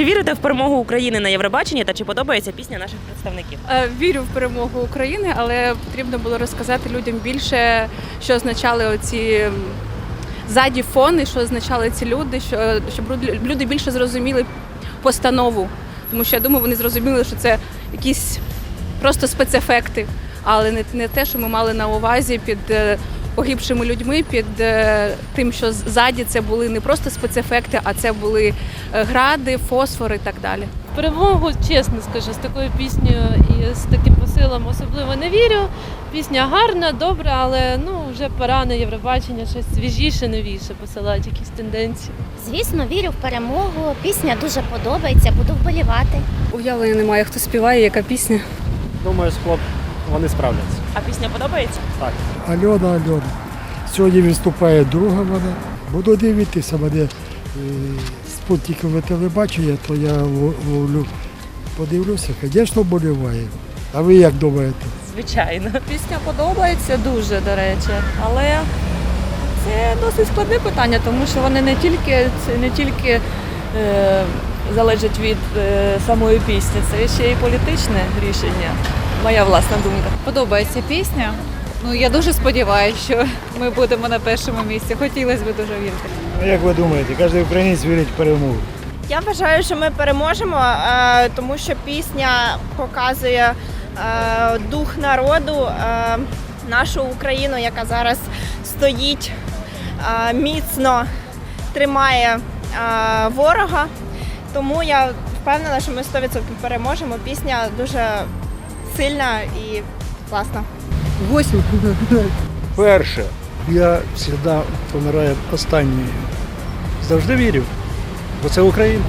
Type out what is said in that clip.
Чи вірите в перемогу України на Євробаченні та чи подобається пісня наших представників? Е, Вірю в перемогу України, але потрібно було розказати людям більше, що означали оці м, ззаді фони, що означали ці люди, що, щоб люди більше зрозуміли постанову. Тому що я думаю, вони зрозуміли, що це якісь просто спецефекти, але не, не те, що ми мали на увазі під е, погибшими людьми, під е, тим, що ззаді це були не просто спецефекти, а це були е, гради, фосфори і так далі. перемогу, чесно скажу, з такою піснею і з таким посилом особливо не вірю. Пісня гарна, добра, але ну вже пора на Євробачення щось свіжіше, новіше посилати, якісь тенденції. Звісно, вірю в перемогу. Пісня дуже подобається, буду вболівати. Уявлення немає, хто співає, яка пісня. Думаю, склад вони справляться. А пісня подобається? Так. Альона, Альона. Сьогодні виступає друга вона. Буду дивитися мене е, спутникове телебачення, то я лов- ловлю, подивлюся, звісно, боліває. А ви як думаєте? Звичайно. Пісня подобається дуже, до речі, але це досить складне питання, тому що вони не тільки це не тільки е, залежать від е, самої пісні, це ще й політичне рішення. Моя власна думка. Подобається пісня. Ну я дуже сподіваюся, що ми будемо на першому місці. Хотілося б дуже вірити. Ну, як ви думаєте, кожен українець вірить в перемогу? Я вважаю, що ми переможемо, е, тому що пісня показує е, дух народу, е, нашу Україну, яка зараз стоїть міцно, тримає ворога. Тому я впевнена, що ми 100% переможемо. Пісня дуже сильна і класна. Восьм. Перше, я завжди помираю останньою. Завжди вірю, бо це Україна.